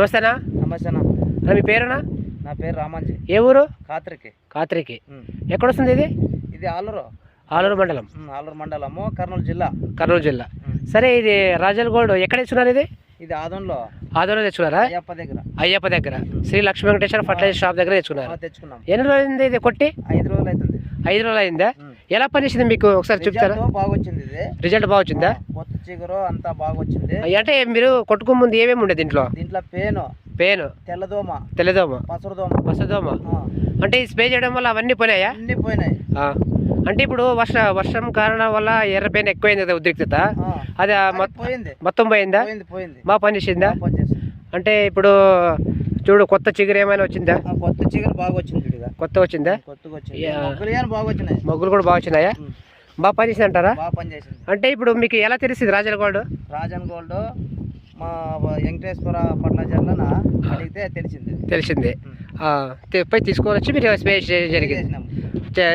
నమస్తేనా? నమస్తేనా? అన్న, మీ పేరునా? నా పేరు రామాంజీ. ఏ ఊరు? కాత్రికి. కాత్రికి. ఉమ్. ఎక్కడొస్తుంది ఇది? ఇది ఆలూరు. ఆలూరు మండలం. ఆలూరు మండలము కర్నూలు జిల్లా. కర్నూలు జిల్లా. సరే ఇది రాజల్ గోల్డ్ ఎక్కడ తెచ్చుకున్నారు ఇది? ఇది ఆదంలో ఆదోలో తెచ్చుకున్నారా? అయ్యప్ప దగ్గర. అయ్యప్ప దగ్గర. శ్రీ లక్ష్మీ వెంకటేశ్వర ఫర్టిలైజర్ షాప్ దగ్గర తెచ్చుకున్నారు. తెచ్చుకున్నాం. ఎన్ని రోజులైంది ఇది కొట్టి? ఐదు రోజులు అవుతుంది ఐదు రోజులు అయిందా. ఎలా పనిచేసింది మీకు ఒకసారి చెప్తారా? రిజల్ట్ బాగా వచ్చింది ఇది. రిజల్ట్ బాగా వచ్చిందా కొత్త చిగురు అంతా బాగా వచ్చింది అంటే మీరు కొట్టుకు ముందు ఏమేమి ఉండే దీంట్లో? దీంట్లో పేను. పేను. తెల్లదోమ. తెల్లదోమ. పసరుదోమ. ఆ, అంటే ఈ స్ప్రే చేయడం వల్ల అవన్నీ పోయినాయా? అన్ని పోయినాయి. అంటే ఇప్పుడు వర్ష వర్షం కారణం వల్ల ఎర్ర పెయిన్ ఎక్కువైంది కదా ఉద్రిక్తత. అది మొత్తం పోయింది. చేసిందా? పని చేసింది. అంటే ఇప్పుడు చూడు కొత్త చిగురు ఏమైనా వచ్చిందా? కొత్త చిగురు బాగా వచ్చింది కొత్త వచ్చిందా? కొత్తగా వచ్చింది. బాగా వచ్చినాయి. మొగ్గులు కూడా బాగా వచ్చినాయా. బాగా పని చేసింది అంటారా? బాగా అంటే ఇప్పుడు మీకు ఎలా తెలిసింది రాజల గోల్డ్? రాజన్ గోల్డ్ మా వెంకటేశ్వర పట్ల అడిగితే తెలిసింది. తెలిసింది. పోయి తీసుకొని వచ్చి మీరు చేయడం జరిగింది.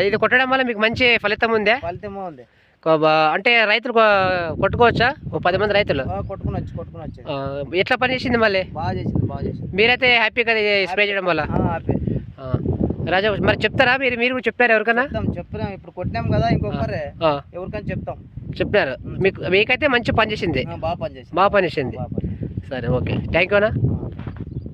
ఇది కొట్టడం వల్ల మీకు మంచి ఫలితం ఉందా? ఫలితమో ఉంది. అంటే రైతులు కొట్టుకోవచ్చా? ఓ పది మంది రైతులు? బాగా కొట్టుకుని వచ్చి కొట్టుకుని వచ్చింది ఆ, ఎట్లా పని చేసింది మళ్ళీ? బాగా చేసింది బాగా చేసింది. మీరైతే హ్యాపీగా స్ప్రే చేయడం వల్ల. రాజా మరి చెప్తారా? మీరు మీరు కూడా చెప్తారా ఎవరికైనా చెప్తాం ఇప్పుడు కొట్టినాం కదా ఇంకొకరే. ఎవరికైనా చెప్తాం. చెప్తున్నారు మీకు మీకైతే మంచి పని చేసింది. బాగా పని చేసింది. బాగా పని చేసింది. బాగా పని చేసింది. సరే ఓకే. థ్యాంక్ యూ అన్నా. ఆ.